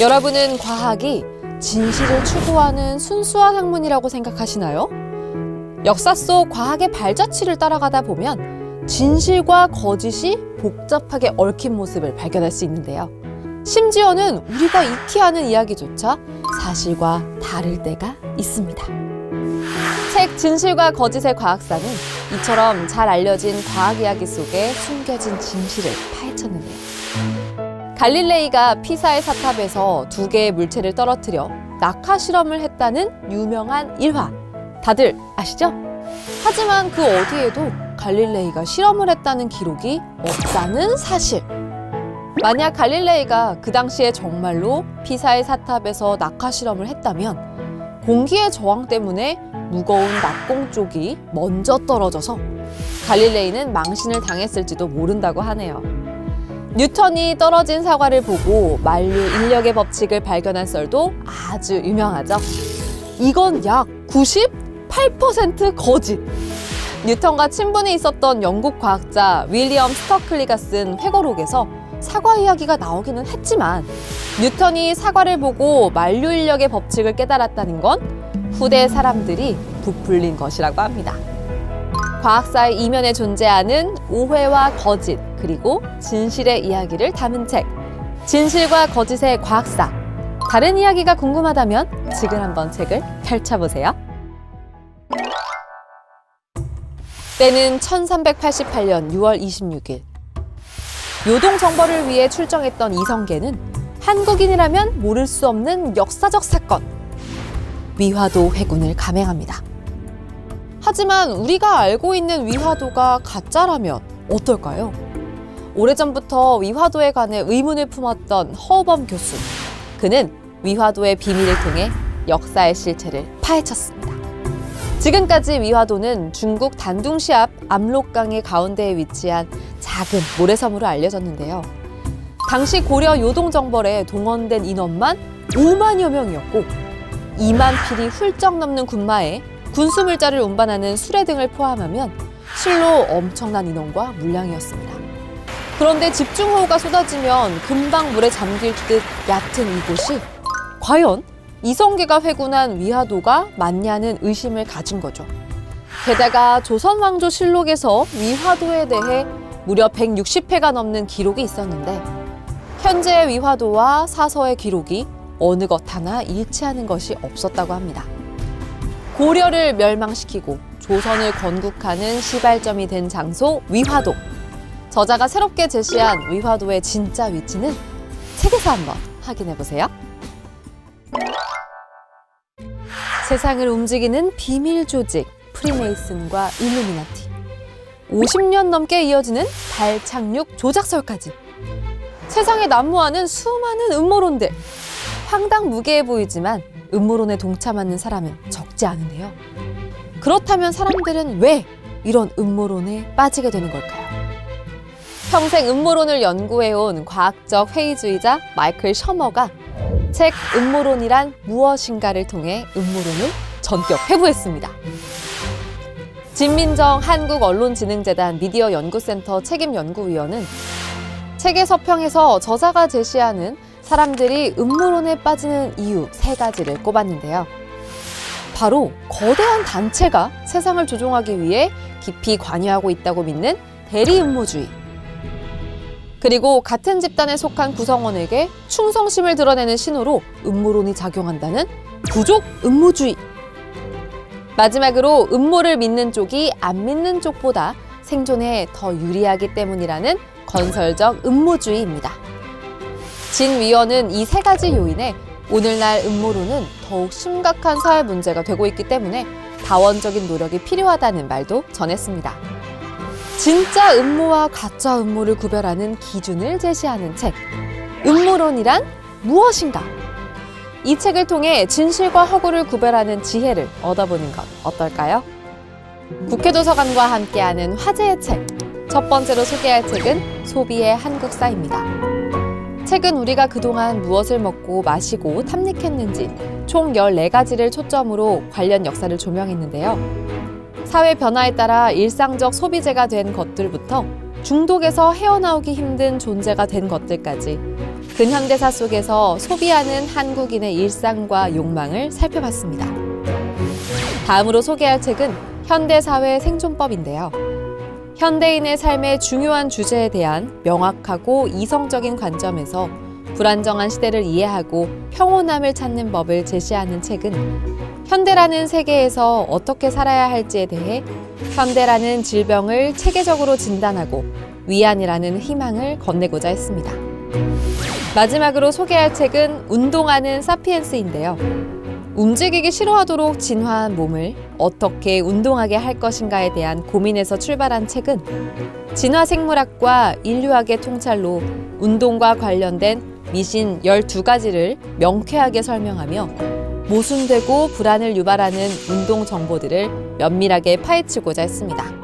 여러분은 과학이 진실을 추구하는 순수한 학문이라고 생각하시나요? 역사 속 과학의 발자취를 따라가다 보면 진실과 거짓이 복잡하게 얽힌 모습을 발견할 수 있는데요. 심지어는 우리가 익히 아는 이야기조차 사실과 다를 때가 있습니다. 책 진실과 거짓의 과학사는 이처럼 잘 알려진 과학 이야기 속에 숨겨진 진실을 파헤쳤는데요. 갈릴레이가 피사의 사탑에서 두 개의 물체를 떨어뜨려 낙하 실험을 했다는 유명한 일화. 다들 아시죠? 하지만 그 어디에도 갈릴레이가 실험을 했다는 기록이 없다는 사실. 만약 갈릴레이가 그 당시에 정말로 피사의 사탑에서 낙하 실험을 했다면 공기의 저항 때문에 무거운 낙공 쪽이 먼저 떨어져서 갈릴레이는 망신을 당했을지도 모른다고 하네요. 뉴턴이 떨어진 사과를 보고 만류 인력의 법칙을 발견한 썰도 아주 유명하죠. 이건 약 98% 거짓. 뉴턴과 친분이 있었던 영국 과학자 윌리엄 스터클리가 쓴 회고록에서 사과 이야기가 나오기는 했지만 뉴턴이 사과를 보고 만류 인력의 법칙을 깨달았다는 건 후대 사람들이 부풀린 것이라고 합니다. 과학사의 이면에 존재하는 오해와 거짓 그리고 진실의 이야기를 담은 책 진실과 거짓의 과학사 다른 이야기가 궁금하다면 지금 한번 책을 펼쳐보세요. 때는 1388년 6월 26일 요동 정벌을 위해 출정했던 이성계는 한국인이라면 모를 수 없는 역사적 사건 위화도 회군을 감행합니다. 하지만 우리가 알고 있는 위화도가 가짜라면 어떨까요? 오래전부터 위화도에 관해 의문을 품었던 허우범 교수. 그는 위화도의 비밀을 통해 역사의 실체를 파헤쳤습니다. 지금까지 위화도는 중국 단둥시 앞 압록강의 가운데에 위치한 작은 모래섬으로 알려졌는데요. 당시 고려 요동 정벌에 동원된 인원만 5만여 명이었고 2만 필이 훌쩍 넘는 군마에 군수물자를 운반하는 수레 등을 포함하면 실로 엄청난 인원과 물량이었습니다. 그런데 집중호우가 쏟아지면 금방 물에 잠길 듯 얕은 이곳이 과연 이성계가 회군한 위화도가 맞냐는 의심을 가진 거죠. 게다가 조선왕조 실록에서 위화도에 대해 무려 160회가 넘는 기록이 있었는데 현재의 위화도와 사서의 기록이 어느 것 하나 일치하는 것이 없었다고 합니다. 고려를 멸망시키고 조선을 건국하는 시발점이 된 장소 위화도. 저자가 새롭게 제시한 위화도의 진짜 위치는 책에서 한번 확인해 보세요. 세상을 움직이는 비밀 조직 프리메이슨과 일루미나티. 50년 넘게 이어지는 달 착륙 조작설까지. 세상에 난무하는 수많은 음모론들. 황당 무계해 보이지만 음모론에 동참하는 사람은 적지 않은데요. 그렇다면 사람들은 왜 이런 음모론에 빠지게 되는 걸까요? 평생 음모론을 연구해온 과학적 회의주의자 마이클 셔머가 책 음모론이란 무엇인가를 통해 음모론을 전격 회부했습니다. 진민정 한국언론진흥재단 미디어 연구센터 책임연구위원은 책의 서평에서 저자가 제시하는 사람들이 음모론에 빠지는 이유 세 가지를 꼽았는데요. 바로 거대한 단체가 세상을 조종하기 위해 깊이 관여하고 있다고 믿는 대리 음모주의. 그리고 같은 집단에 속한 구성원에게 충성심을 드러내는 신호로 음모론이 작용한다는 부족 음모주의. 마지막으로 음모를 믿는 쪽이 안 믿는 쪽보다 생존에 더 유리하기 때문이라는 건설적 음모주의입니다. 진 위원은 이 세 가지 요인에 오늘날 음모론은 더욱 심각한 사회 문제가 되고 있기 때문에 다원적인 노력이 필요하다는 말도 전했습니다. 진짜 음모와 가짜 음모를 구별하는 기준을 제시하는 책. 음모론이란 무엇인가? 이 책을 통해 진실과 허구를 구별하는 지혜를 얻어보는 것 어떨까요? 국회도서관과 함께하는 화제의 책. 첫 번째로 소개할 책은 소비의 한국사입니다. 책은 우리가 그동안 무엇을 먹고 마시고 탐닉했는지 총 14가지를 초점으로 관련 역사를 조명했는데요. 사회 변화에 따라 일상적 소비재가 된 것들부터 중독에서 헤어나오기 힘든 존재가 된 것들까지 근현대사 속에서 소비하는 한국인의 일상과 욕망을 살펴봤습니다. 다음으로 소개할 책은 현대사회 생존법인데요. 현대인의 삶의 중요한 주제에 대한 명확하고 이성적인 관점에서 불안정한 시대를 이해하고 평온함을 찾는 법을 제시하는 책은 현대라는 세계에서 어떻게 살아야 할지에 대해 현대라는 질병을 체계적으로 진단하고 위안이라는 희망을 건네고자 했습니다. 마지막으로 소개할 책은 운동하는 사피엔스인데요. 움직이기 싫어하도록 진화한 몸을 어떻게 운동하게 할 것인가에 대한 고민에서 출발한 책은 진화 생물학과 인류학의 통찰로 운동과 관련된 미신 12가지를 명쾌하게 설명하며 모순되고 불안을 유발하는 운동 정보들을 면밀하게 파헤치고자 했습니다.